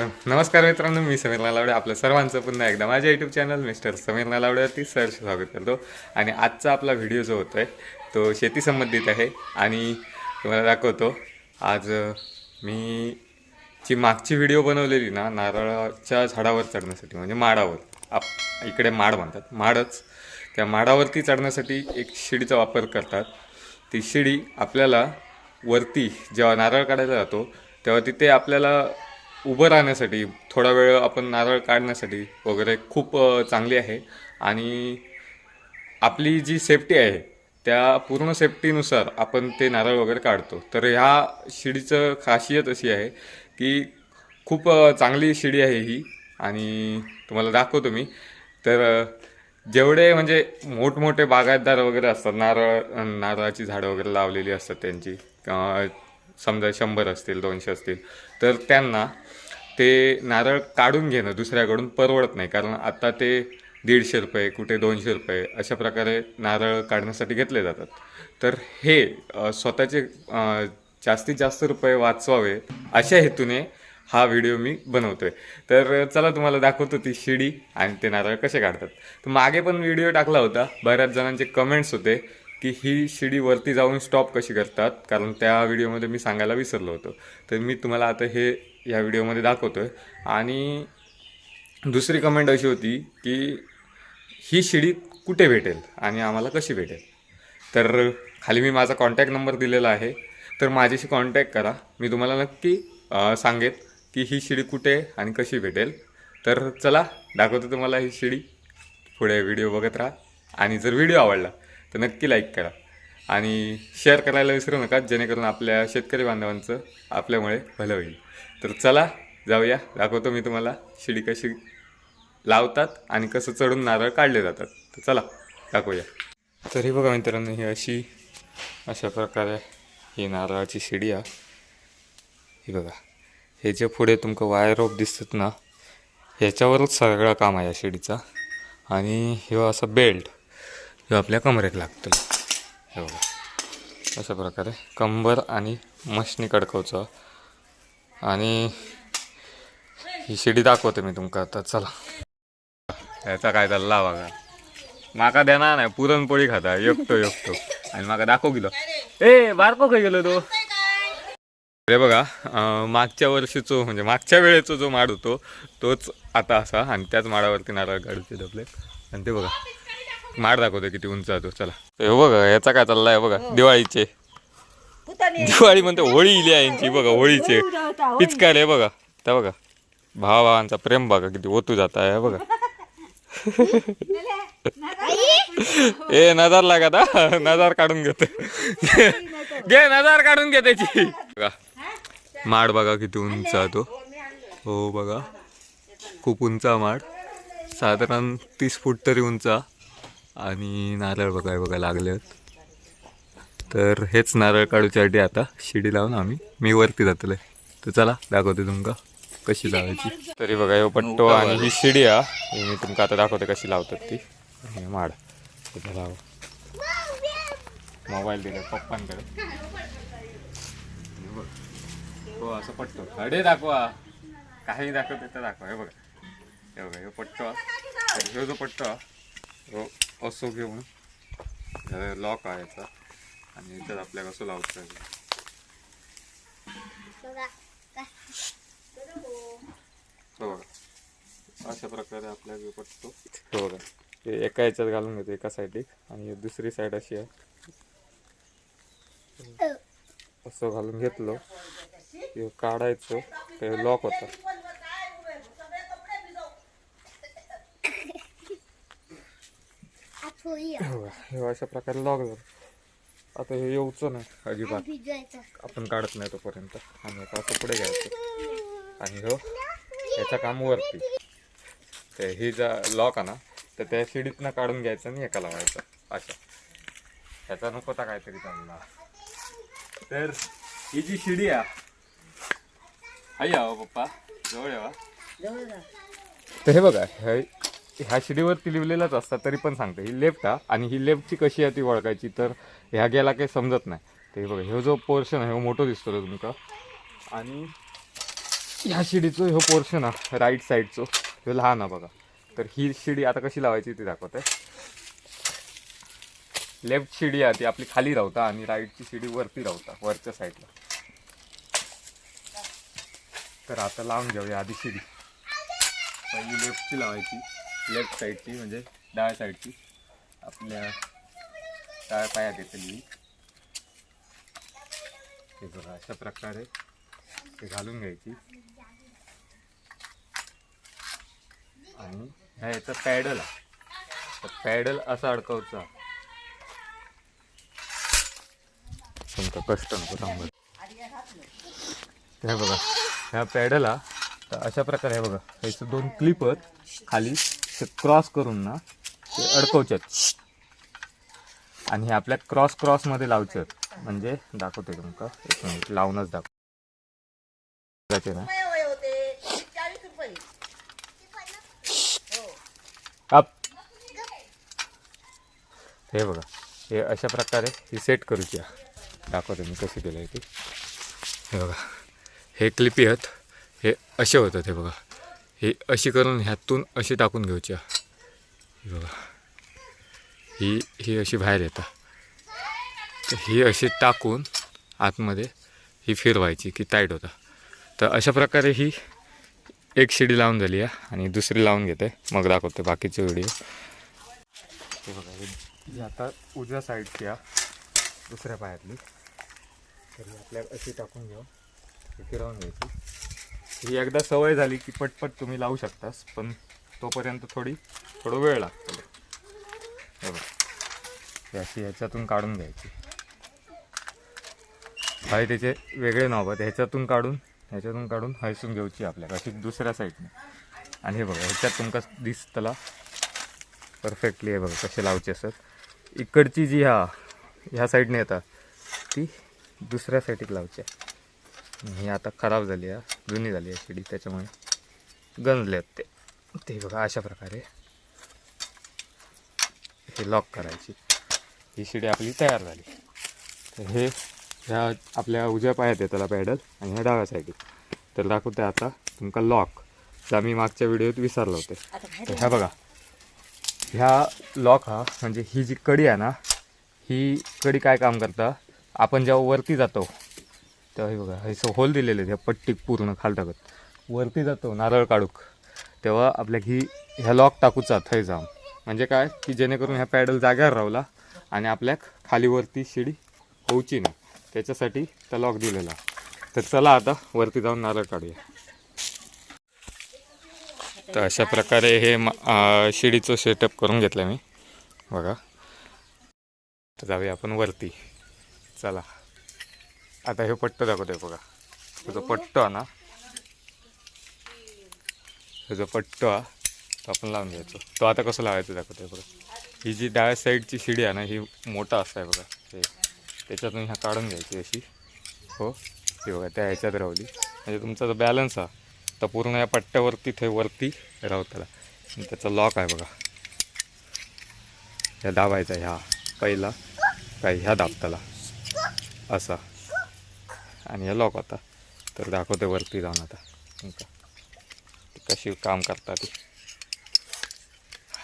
नमस्कार. मित्रांनो मी समीर नालावडे. आपलं सर्वांचं पुन्हा एकदा माझ्या यूट्यूब चॅनल मिस्टर समीर नालावडेवरती सर्च स्वागत करतो. आणि आजचा आपला व्हिडिओ जो होतो आहे तो शेती संबंधित आहे. आणि तुम्हाला दाखवतो आज मी जी मागची व्हिडिओ बनवलेली ना नारळाच्या झाडावर चढण्यासाठी म्हणजे माडावर. आप इकडे माड म्हणतात. माडच. त्या माडावरती चढण्यासाठी एक शिडीचा वापर करतात. ती शिडी आपल्याला वरती जेव्हा नारळ काढायला जातो तेव्हा तिथे आपल्याला उभं राहण्यासाठी थोडा वेळ आपण नारळ काढण्यासाठी वगैरे खूप चांगली आहे. आणि आपली जी सेफ्टी आहे त्या पूर्ण सेफ्टीनुसार आपण ते नारळ वगैरे काढतो. तर ह्या शिडीचं खासियत अशी आहे की खूप चांगली शिडी आहे ही. आणि तुम्हाला दाखवतो मी. तर जेवढे म्हणजे मोठमोठे बागायतदार वगैरे असतात नारळ नारळाची झाडं वगैरे लावलेली असतात त्यांची समजा शंभर असतील दोनशे असतील तर त्यांना ते नारळ काढून घेणं दुसऱ्याकडून परवडत नाही. कारण आता ते दीडशे रुपये कुठे दोनशे रुपये अशा प्रकारे नारळ काढण्यासाठी घेतले जातात. तर हे स्वतःचे जास्तीत जास्त रुपये वाचवावे अशा हेतूने हा व्हिडिओ मी बनवतोय. तर चला तुम्हाला दाखवतो ती शिडी आणि ते नारळ कसे काढतात. तर मागे पण व्हिडिओ टाकला होता. बऱ्याच जणांचे कमेंट्स होते. की ही शिडी वरती जाऊन स्टॉप कशी करतात? कारण त्या व्हिडिओमध्ये मी सांगायला विसरलो होतो. तर मी तुम्हाला आता हे या व्हिडिओमध्ये दाखवतो आहे आणि दुसरी कमेंट अशी होती की ही शिडी कुठे भेटेल आणि आम्हाला कशी भेटेल? तर खाली मी माझा कॉन्टॅक्ट नंबर दिलेला आहे. तर माझ्याशी कॉन्टॅक्ट करा. मी तुम्हाला नक्की सांगेन की ही शिडी कुठे आणि कशी भेटेल. तर चला दाखवतो तुम्हाला ही शिडी. पुढे व्हिडिओ बघत राहा. आणि जर व्हिडिओ आवडला तर नक्की लाईक करा. आणि शेअर करायला विसरू नका जेणेकरून आपल्या शेतकरी बांधवांचं आपल्यामुळे भलं होईल. तर चला जाऊया. दाखवतो मी तुम्हाला शिडी कशी लावतात आणि कसं चढून नारळ काढले जातात. तर चला दाखवूया. तरी बघा मित्रांनो ही अशी अशा प्रकारे ही नारळाची शिडी आहे. ही बघा हे जे पुढे तुमचं वायर रोप दिसतात ना ह्याच्यावरच सगळं काम आहे या शिडीचा. आणि ह्यो असा बेल्ट हे आपल्या कमरेक लागतं. हे बघा. अशा प्रकारे कंबर आणि मशनी कडकवचं आणि ही शिडी दाखवते मी तुमका आता. चला. याचा काय चालला बघा. माका देणार नाही पुरणपोळी खाता. एकटो एकटो. आणि माका दाखव गेलो ए बारको खाई गेलो तो. अरे बघा मागच्या वर्षीचो म्हणजे मागच्या वेळेचा जो माड होतो तोच आता असा आणि त्याच माडावरती नारळ गाडूचे डबले आणि ते बघा. माड दाखवतो किती उंच आहे तो चला. हे बघा याचा काय चाललाय बघा दिवाळीचे. दिवाळी म्हणते होळी इली आहे यांची बघा होळीचे. पिचकार आहे बघा त्या बघा. भावा भावांचा प्रेम बघा किती ओतू जात आहे बघा. ए नजर लागत हा नजर काढून घेतो. घे नजर काढून घे त्याची. बघा. माड बघा किती उंच आहे तो. हो बघा. खूप उंच माड. साधारण तीस फूट तरी उंच आहे. आणि नारळ बघा हे बघा लागले तर हेच नारळ काढूच्यासाठी आता. शिडी लावून आम्ही. मी वरती जातले तर चला दाखवते तुमका कशी लावायची. तरी बघा हे पट्टो आणि ही शिडी आ ही मी तुमका आता दाखवते कशी लावतात ती. हे माड. लाव. मोबाईल दिले पप्पांकडे हे बघ. हो असं पट्टो. अडे दाखवा. काही दाखवते तर दाखवा. हे बघा. हे बघा हे. पट्टो ह्यो जो पट्टो हा, हो. असो घेऊन लॉक आहे याचा. आणि इथं आपल्या कसं लावतं हो. बघा अशा प्रकारे आपल्या पटतो हो बघा हे एका याच्यात घालून घेतो एका साईड आणि ही दुसरी साईड अशी आहे. असं घालून घेतलं. हे काढायचं ते लॉक होतं. हो हे अशा प्रकारे लॉक झालं. आता हे येऊचं नाही अजिबात. आपण काढत नाही तोपर्यंत. आणि आता असं पुढे घ्यायचं. आणि हो याचं काम वरती. ते ही जा लॉक आहे ना तर त्या शिडीतनं काढून घ्यायचं आणि एका लावायचं. अशा ह्याचा नको होता काहीतरी चांगला तर ही जी शिडी आहे आई हो पप्पा. जवळ यावा तर हे बघा हे ह्या शिडीवरती लिहिलेलंच असतात तरी पण सांगते. ही लेफ्ट हा आणि ही लेफ्टची कशी आहे ती ओळखायची तर ह्या गेला काही समजत नाही. ते बघा ह्यो जो पोर्शन आहे हो मोठो दिसतो तो तुमका आणि ह्या शिडीचं ह्यो पोर्शन हा राईट साईडचो ह्यो लहान हा बघा. तर ही शिडी आता कशी लावायची ती दाखवते. लेफ्ट शिडी आहे ती आपली खाली राहता आणि राईटची शिडी वरती राहता वरच्या साईडला तर आता लावून घेऊया आधी शिडी. पहिली लेफ्टची लावायची. लेफ्ट साईडची म्हणजे डाव्या साईडची. आपल्या डाव्या पायात येतली हे बघा अशा प्रकारे ते घालून घ्यायची. आणि ह्या याचा पॅडल आहे. तर पॅडल असा अडकवचा. तुमचं कष्ट नको सांगू हे बघा ह्या पॅडला तर अशा प्रकारे आहे बघा ह्याचं दोन क्लिपर खाली. क्रॉस करून ना ते अडकवच्यात आणि हे आपल्या क्रॉस क्रॉसमध्ये लावच्यात म्हणजे दाखवते तुमका एक मिनिट लावूनच दाखव. त्याचे ना? रुपये. अप. हे बघा हे अशा प्रकारे ही सेट करूची. दाखवतो मी कशी केलं आहे ती. हे बघा हे क्लिपी आहेत हे असे होतात हे बघा. हे अशी करून ह्यातून अशी टाकून घेऊच्या. आहे. बघा. ही ही अशी बाहेर येतात तर ही अशी टाकून आतमध्ये ही फिरवायची की टाईट होता. तर अशा प्रकारे ही एक शिडी लावून झाली आहे आणि दुसरी लावून घेते. मग दाखवते बाकीचे व्हिडिओ हे बघा हे ही आता उजव्या साईडची आहे दुसऱ्या पायातली. तर आपल्याला आपल्या अशी टाकून घेऊन फिरवून घ्यायची. ही एकदा सवय झाली की पटपट तुम्ही लावू शकतास पण तोपर्यंत थोडी थोडं वेळ लागतो. हे बघा. अशी ह्याच्यातून काढून घ्यायची. काही त्याचे वेगळे नॉब आहेत. ह्याच्यातून काढून ह्याच्यातून काढून हयसून घेऊची आपल्याला अशी दुसऱ्या साईडने आणि हे बघा ह्याच्यात तुमका दिसतला परफेक्टली हे बघा कसे लावचे असत इकडची जी ह्या ह्या साईडने येतात ती दुसऱ्या साईडीक लावची आहे. ही आता खराब झाली आहे. जुनी झाली आहे शिडी त्याच्यामुळे गंजले आहेत ते. ते बघा अशा प्रकारे हे लॉक करायची. ही शिडी आपली तयार झाली. तर हे ह्या आपल्या उजव्या पायात आहे त्याला पॅडल आणि ह्या डाव्या साईडीत तर दाखवते आता तुमका लॉक ज्या मी मागच्या व्हिडिओत विसरलो होते. तर ह्या बघा. ह्या लॉक हा म्हणजे ही जी कडी आहे ना ही कडी काय काम करता? आपण जेव्हा वरती जातो तेव्हा हे बघा हे होल दिलेले आहेत ह्या पट्टी पूर्ण खाल टाकत. वरती जातो नारळ काढूक तेव्हा आपल्या ही ह्या लॉक टाकूचा थंय जाऊन म्हणजे काय? की जेणेकरून ह्या पॅडल जाग्यावर रावला आणि आपल्याक खाली वरती शिडी होऊची ना त्याच्यासाठी त्या लॉक दिलेला. तर चला आता वरती जाऊन नारळ काढूया. तर अशा प्रकारे हे शिडीचं सेटअप करून घेतलं मी. बघा. तर जाऊया आपण वरती. चला. आता हे पट्ट दाखवतोय बघा. तो जो पट्टो आहे ना? हे जो पट्टो हा तो आपण लावून घ्यायचो. तो आता कसं लावायचं दाखवतोय बघा. ही जी डाव्या साईडची शिडी आहे ना ही मोठा असताय बघा. हे त्याच्यातून ह्या काढून घ्यायची अशी. हो? ती बघा त्या ह्याच्यात राहली. म्हणजे तुमचा जो बॅलन्स हा तर पूर्ण या पट्ट्यावरती ते वरती राहताला आणि त्याचा लॉक आहे बघा. ह्या दाबायचा ह्या. पहिला काय ह्या दाबताला. असा. आणि हे लॉक होता तर दाखवते वरती जाऊन आता. कशी काम करता ती.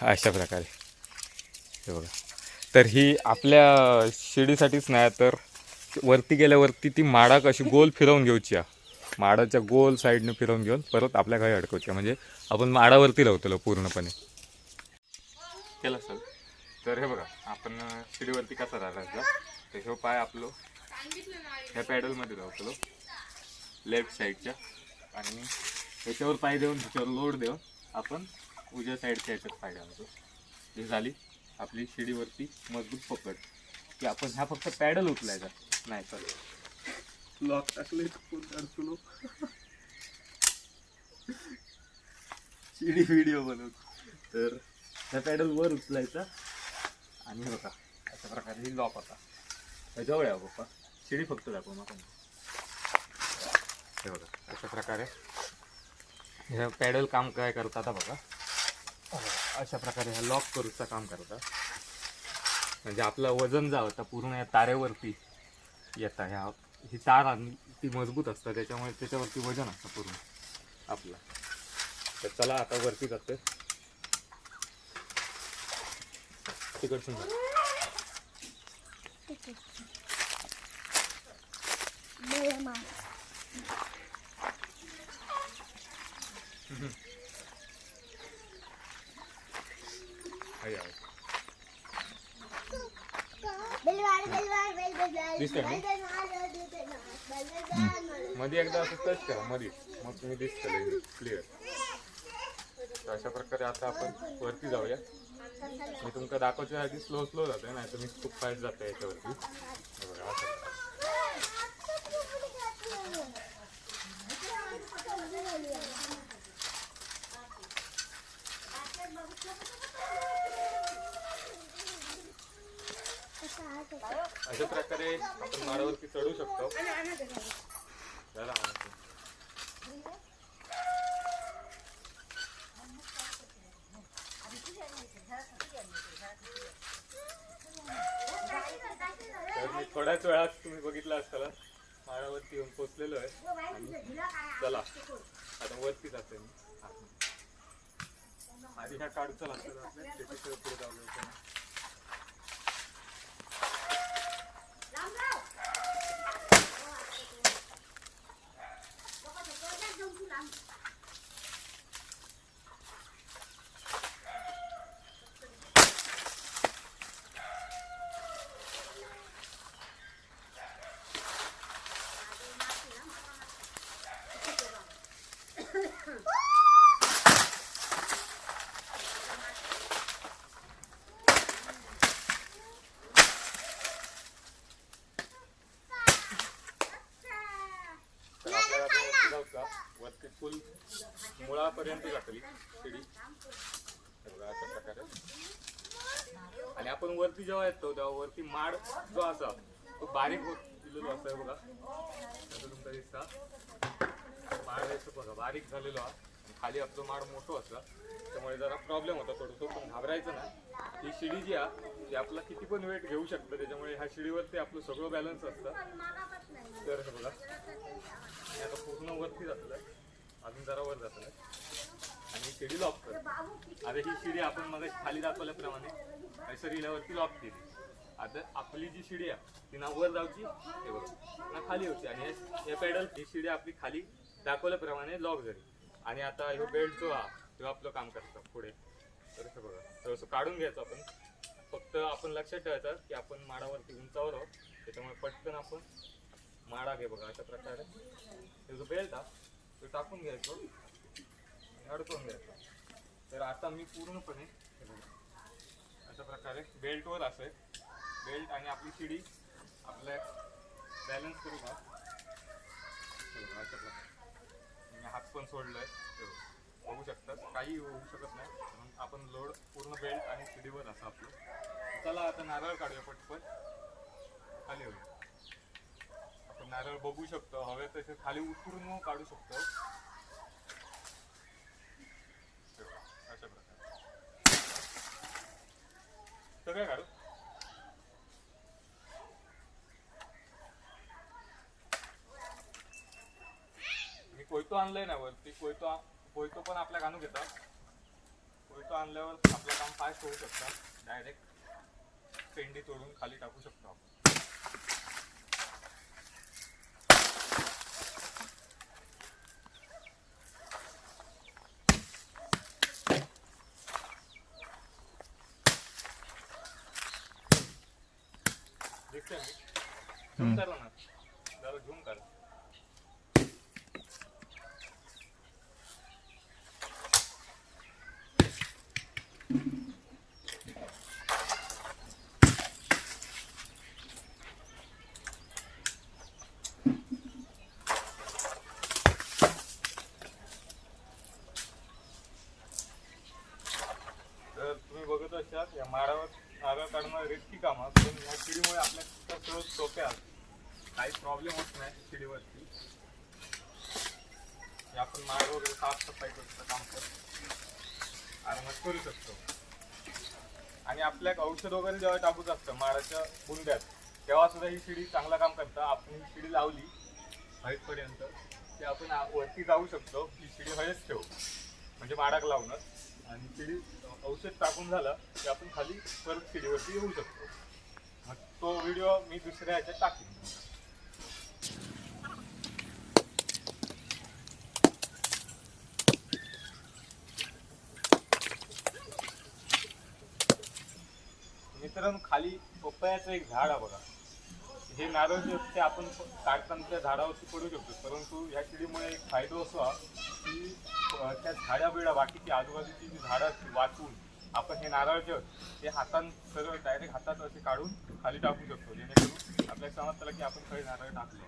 अशा प्रकारे. हे बघा. तर ही आपल्या शिडीसाठीच नाही तर वरती गेल्यावरती ती माडा कशी गोल फिरवून घेऊची माडाच्या गोल साईडने फिरवून घेऊन परत आपल्या घरी अडकवची म्हणजे आपण माडावरती लावतो पूर्णपणे. केलं सर. तर हे बघा आपण शिडीवरती कसा राहिला तर ह्यो पाय आपलो ह्या पॅडलमध्ये लावतो लेफ्ट साईडच्या आणि ह्याच्यावर पाय देऊन ह्याच्यावर लोड देऊन आपण उजव्या साईडच्या ह्याच्यात पाय घालतो. ही झाली आपली शिडीवरती मजबूत पकड. की आपण ह्या फक्त पॅडल उचलायचा. नाही तर लॉक टाकले तुलो शिडी व्हिडिओ बनवतो तर ह्या पॅडल वर उचलायचा. आणि हे बघा अशा प्रकारे ही लॉक होता. जवळ आहे पप्पा. शिडी फक्त दाखव मग. हे बघा अशा प्रकारे. ह्या पॅडल काम काय करतात बघा. अशा प्रकारे ह्या लॉक करूचा काम करतात. म्हणजे आपलं वजन जा होता पूर्ण या तारेवरती येता. ह्या ही तार आणि ती मजबूत असतं त्याच्यामुळे त्याच्यावरती वजन असतं पूर्ण आपला. तर चला आता वरती जाते तिकडसून आहे, आहे. मध्ये एकदा असं टच करा मध्ये मग तुम्ही दिसतं क्लिअर अशा प्रकारे आता आपण वरती जाऊया मी तुमका दाखवच्या आधी स्लो स्लो जातोय नाही मी खूप फास्ट जातोय याच्यावरती हे बघा, असं. आपण चढू शकतो. आणतो. तर मी थोड्याच वेळात तुम्ही बघितलं असताना माळावरती येऊन पोचलेलो आहे. आणि चला. आता वरती जातोय मी. हा. आधी ह्या काढू चला चला आपल्या त्याच्याशिवाय पुढे जाऊया आपण. तर आपल्याला आता वरती फुल मुळापर्यंत जातली शिडी. बघा अशा प्रकारे. आणि आपण वरती जेव्हा येतो तेव्हा वरती माड जो असा तो बारीक होत दिलेलो असा आहे बघा. असं तुमचा दिसता. माड यायचं बघा बारीक झालेलो हा खाली आपलं माड मोठं असला त्यामुळे जरा प्रॉब्लेम होता थोडंसं पण घाबरायचं ना ही शिडी जी आहे ती आपला किती पण वेट घेऊ शकतं. त्याच्यामुळे ह्या शिडीवरती आपलं सगळं बॅलन्स असतं. तर बघा. आणि आता पूर्ण वरती जातलं अजून जरा वर जातलं आणि शिडी लॉक कर. आता ही शिडी आपण मग खाली दाखवल्याप्रमाणे नैसर्गिकवरती लॉक केली. आता आपली जी शिडी आहे ती ना वर जाऊची हे बघ ना खाली होती. आणि हे- हे ही शिडी आपली खाली दाखवल्याप्रमाणे लॉक झाली. आणि आता ह्यो बेल्ट जो हा तो आपलं काम करतो पुढे. तर असं बघा थोडंसं काढून घ्यायचं आपण. फक्त आपण लक्षात ठेवायचं की आपण माडावरती उंचावर आहोत. त्याच्यामुळे पटकन आपण माडा घे बघा अशा प्रकारे. तो जो बेल्ट हा तो टाकून घ्यायचो. अडकून घ्यायचो. तर आता मी पूर्णपणे हे बघा अशा प्रकारे बेल्टवर असेल. बेल्ट आणि आपली शिडी आपल्या बॅलन्स करू का अशा प्रकारे. मी हात पण सोडलाय. आहे बघू शकतात. काही होऊ शकत नाही. म्हणून आपण लोड पूर्ण बेल्ट आणि शिडीवर असं आपलं. चला आता नारळ काढूया पटपट. खाली होऊया आपण नारळ बघू शकतो. हवे तसे खाली उतरून काढू शकतो. अशा प्रकारे. सगळे काढू मी कोयतो आणलंय ना वरती कोयतो कोयतो पण आपल्या घालून घेतात. कोयतो आणल्यावर आपलं काम फास्ट होऊ शकतं. डायरेक्ट पेंडी तोडून खाली टाकू शकतो आपण दिसतंय मी झूम करा ना जरा झूम कर तर तुम्ही बघत असाल या माडावर नारळ काढणं रिस्की काम आहे या किडीमुळे आपल्या काही प्रॉब्लेम होत शिडीवरती. आपण माळ वगैरे साफसफाई करतो काम करतो आरामात करू शकतो. आणि आपल्या औषध वगैरे जेव्हा टाकूच असतं माळाच्या बुंद्यात तेव्हा सुद्धा ही शिडी चांगलं काम करतं. आपण ही शिडी लावली हळदपर्यंत ते आपण वरती जाऊ शकतो. ही शिडी हळद ठेवू. म्हणजे माडाक लावणार आणि शिडी औषध टाकून झालं की आपण खाली परत शिडीवरती येऊ शकतो. मग तो व्हिडिओ मी दुसऱ्या ह्याच्यात टाकेन. मित्रांनो खाली पपयाचं एक झाड आहे बघा. हे नारळ जे असते आपण काढताना त्या झाडावरती पडू शकतो. परंतु ह्या शिडीमुळे एक फायदा असो की त्या झाडाबिडा बाकीची आजूबाजूची जी झाडं असतील वाचून आपण हे नारळ जे ते हातान सरळ डायरेक्ट हातात असे काढून खाली टाकू शकतो. जेणेकरून आपल्याला समजतं की आपण काही नारळ टाकलो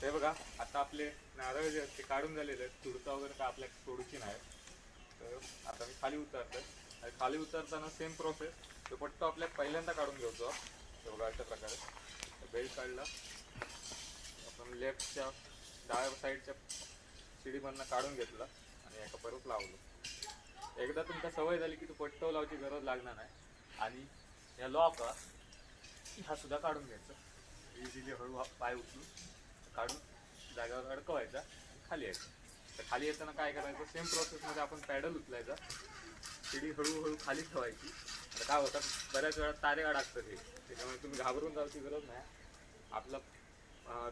ते बघा आता आपले नारळ जे आहेत ते काढून झालेले आहेत. तुडता वगैरे काय आपल्या तोडूची नाही. तर आता मी खाली उतरतोय. आणि खाली उतरताना सेम प्रोसेस तो पट्टो आपल्या पहिल्यांदा काढून घेतो ते बघा अशा प्रकारे. बेल्ट काढला. आपण लेफ्टच्या डाव्या साईडच्या शिडीमधनं काढून घेतला. आणि एका परत लावलं. एकदा तुमका सवय झाली की तो पट्टो लावायची गरज लागणार नाही. आणि या लॉक हा सुद्धा काढून घ्यायचं. इझिली हळू पाय उचलून काढून जागेवर अडकवायचा खाली यायचं. तर खाली येताना काय करायचं सेम प्रोसेसमध्ये आपण पॅडल उचलायचा. शिडी हळूहळू खाली ठेवायची. तर काय होतं बऱ्याच वेळा तारे अडकतात हे. त्याच्यामुळे तुम्ही घाबरून जायची गरज नाही. आपलं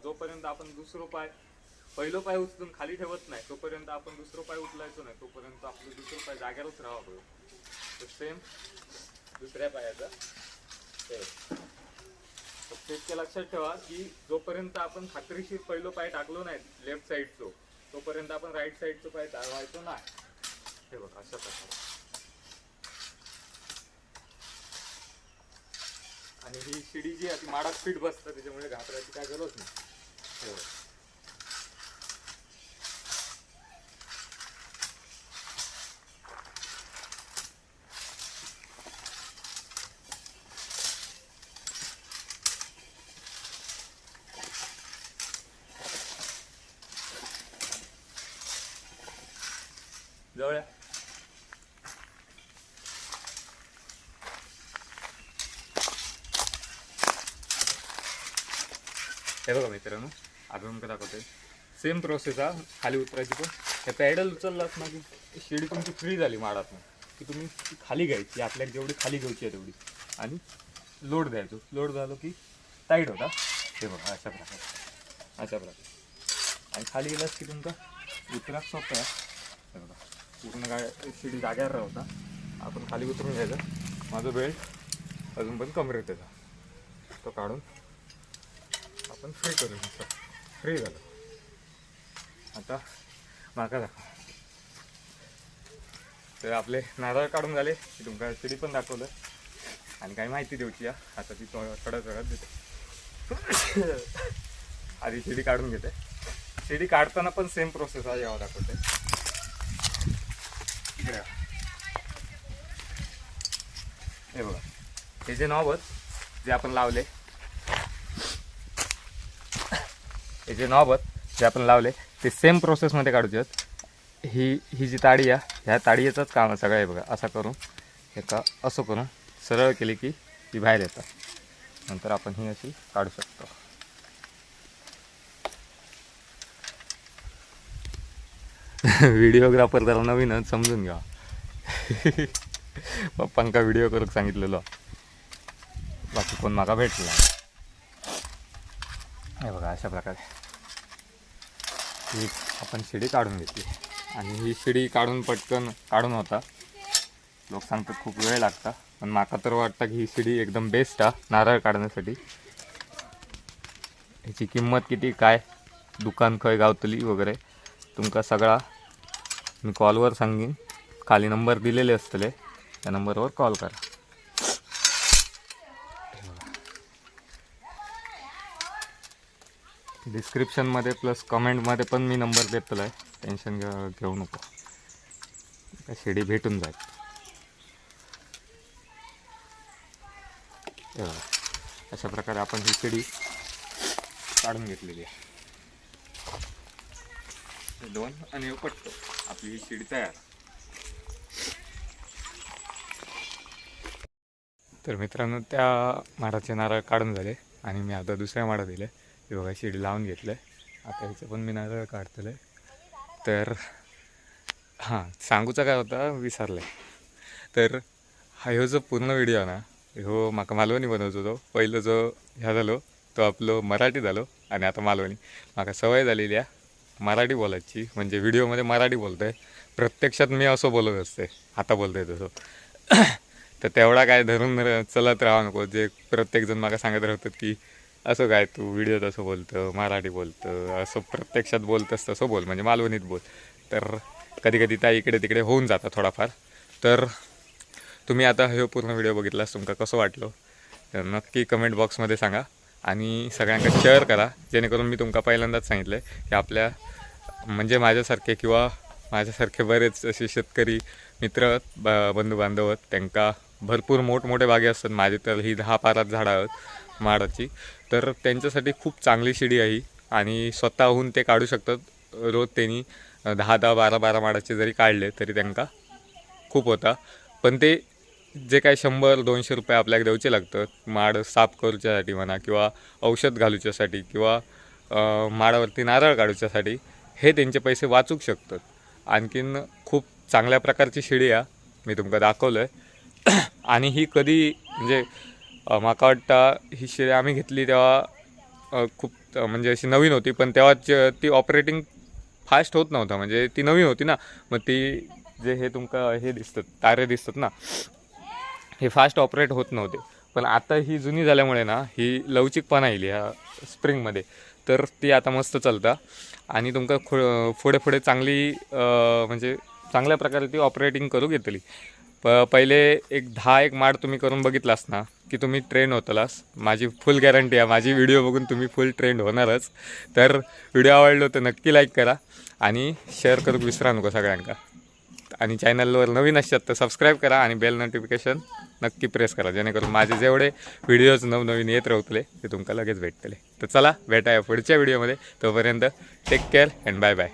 जोपर्यंत आपण दुसरं पाय पहिलं पाय उचलून खाली ठेवत नाही तोपर्यंत आपण दुसरं पाय उचलायचो नाही तोपर्यंत आपलं दुसरं पाय जागेवरच राहावं. तर सेम दुसऱ्या पायाचा ते शेतक्या लक्षात ठेवा की जोपर्यंत आपण खात्रीशीर पहिलं पाय टाकलो नाही लेफ्ट साईडचो तोपर्यंत आपण राईट साईडचं पाय टाळवायचो नाही. हे बघा अशा प्रकारे. आणि ही शिडी जी आहे ती माडात फिट बसतं त्याच्यामुळे घाबरायची काय गरज नाही. हे बघा. जवळ या. हे बघा मित्रांनो अजून का दाखवतोय सेम प्रोसेस हा खाली उतरायची पण. हे पॅडल उचललात ना की शिडी तुमची फ्री झाली माडातून. की तुम्ही ती खाली घ्यायची आपल्याला जेवढी खाली घ्यायची आहे तेवढी. आणि लोड द्यायचो. लोड झालो की टाईट होता. हे बघा अशा प्रकारे. अशा प्रकारे. आणि खाली गेलास की तुमचा उतरा सोपं आहे. हे बघा पूर्ण काय शिडी जाग्यावर राहता आपण खाली उतरून घ्यायचं. माझं बेल्ट अजून पण कमरेत त्याचा तो काढून आपण फ्री करू शकतो. फ्री झालं. आता माका दाखव. तर आपले नारळ काढून झाले. की तुमका शिडी पण दाखवलं. आणि काही माहिती आहे. आता ती थोडं वेळात देते. आधी शिडी काढून घेते. शिडी काढताना पण सेम प्रोसेस आहे यावं दाखवते. हे बघा. हे जे नॉबच जे आपण लावले जे जे नॉबत जे आपण लावले ते सेम प्रोसेसमध्ये काढूचे आहेत ही ही जी ताडी आहे ह्या ताडीचंच काम आहे सगळं आहे बघा. असं करून एका असं करून सरळ केली की ती बाहेर येतात. नंतर आपण ही अशी काढू शकतो. व्हिडिओग्राफर जरा नवीनच समजून घ्या. पप्पांका व्हिडिओ करूक सांगितलेलो. बाकी कोण माका भेटला हे बघा अशा प्रकारे. ही आपण शिडी काढून घेतली. आणि ही शिडी काढून पटकन काढून होता. लोक सांगतात खूप वेळ लागता पण माका तर वाटतं की ही शिडी एकदम बेस्ट आहे नारळ काढण्यासाठी. ह्याची किंमत किती काय दुकान खंय गावतली वगैरे तुमका सगळा मी कॉलवर सांगीन. खाली नंबर दिलेले असतले त्या नंबरवर कॉल करा. डिस्क्रिप्शनमध्ये प्लस कमेंटमध्ये पण मी नंबर देतला आहे टेन्शन घे घेऊ नको. काय शिडी भेटून जाईल. अशा प्रकारे आपण ही शिडी काढून घेतलेली आहे. दोन आणि उपटतो. आपली ही शिडी तयार. तर मित्रांनो त्या माडाचे नारळ काढून झाले आणि मी आता दुसऱ्या माडा दिले. हे बघा शिडी लावून घेतलं आहे आता ह्याचं पण मी नारळ काढतलं तर हां सांगूचा काय होता विसरले तर हा ह्यो जो पूर्ण व्हिडिओ ना ह्यो म्हाका मालवणी बनवत होतो. पहिलं जो ह्या झालो तो आपलो मराठी झालो आणि आता मालवणी. म्हाका सवय झालेली आहे मराठी बोलायची. म्हणजे व्हिडिओमध्ये मराठी बोलतोय. प्रत्यक्षात मी असं बोलत असते. आता बोलतोय तसं. तर तेवढा काय धरून चलत राहा नको. जे प्रत्येकजण मला सांगत राहतात की असं काय तू व्हिडिओत असं बोलतं मराठी बोलतं असं प्रत्यक्षात बोलतंस तसं बोल म्हणजे मालवणीत बोल. तर कधी कधी त्या इकडे तिकडे होऊन जातं थोडाफार. तर तुम्ही आता हे पूर्ण व्हिडिओ बघितलास तुमका कसं वाटलं? तर नक्की कमेंट बॉक्समध्ये सांगा आणि सगळ्यांना शेअर करा जेणेकरून मी तुमका पहिल्यांदाच सांगितलं की आपल्या म्हणजे माझ्यासारखे किंवा माझ्यासारखे बरेच असे शेतकरी मित्र ब बंधू बांधव आहेत त्यांका भरपूर मोठमोठे बागे असतात. माझे तर ही दहा पारात झाडं आहेत. माडाची. तर त्यांच्यासाठी खूप चांगली शिडी आहे आणि स्वतःहून ते काढू शकतात. रोज त्यांनी दहा दहा बारा बारा माडाचे जरी काढले तरी त्यांका खूप होता. पण ते जे काय शंभर दोनशे रुपये आपल्याला देऊचे लागतात माड साफ करूच्यासाठी म्हणा किंवा औषध घालूच्यासाठी किंवा माडावरती नारळ काढूच्यासाठी हे त्यांचे पैसे वाचूक शकतात. आणखीन खूप चांगल्या प्रकारची शिडी आहे मी तुमका दाखवलं आहे आणि ही कधी म्हणजे अं, माका वाटतं ही शिडी आम्ही घेतली तेव्हा खूप म्हणजे अशी नवीन होती पण तेव्हा ज- ती ऑपरेटिंग फास्ट होत नव्हतं म्हणजे ती नवीन होती ना. मग ती जे हे तुमका हे दिसतात तारे दिसतात ना हे फास्ट ऑपरेट होत नव्हते. पण आता ही जुनी झाल्यामुळे ना ही लवचिकपणा येईल ह्या स्प्रिंगमध्ये तर ती आता मस्त चालतं. आणि तुमका खो पुढे पुढे चांगली म्हणजे चांगल्या प्रकारे ती ऑपरेटिंग करू घेतली. प पहिले एक दहा एक माड तुम्ही करून बघितलास ना की तुम्ही ट्रेंड होतलास. माझी फुल गॅरंटी आहे माझी व्हिडिओ बघून तुम्ही फुल ट्रेंड होणारच. तर व्हिडिओ आवडलो तर नक्की लाईक करा आणि शेअर करू विसरा नको सगळ्यांका. आणि चॅनलवर नवीन असतात तर सबस्क्राईब करा आणि बेल नोटिफिकेशन नक्की प्रेस करा जेणेकरून माझे जेवढे व्हिडिओज नवनवीन येत राहतले ते तुमका लगेच भेटतले. तर चला भेटाया पुढच्या व्हिडिओमध्ये तोपर्यंत take care and bye bye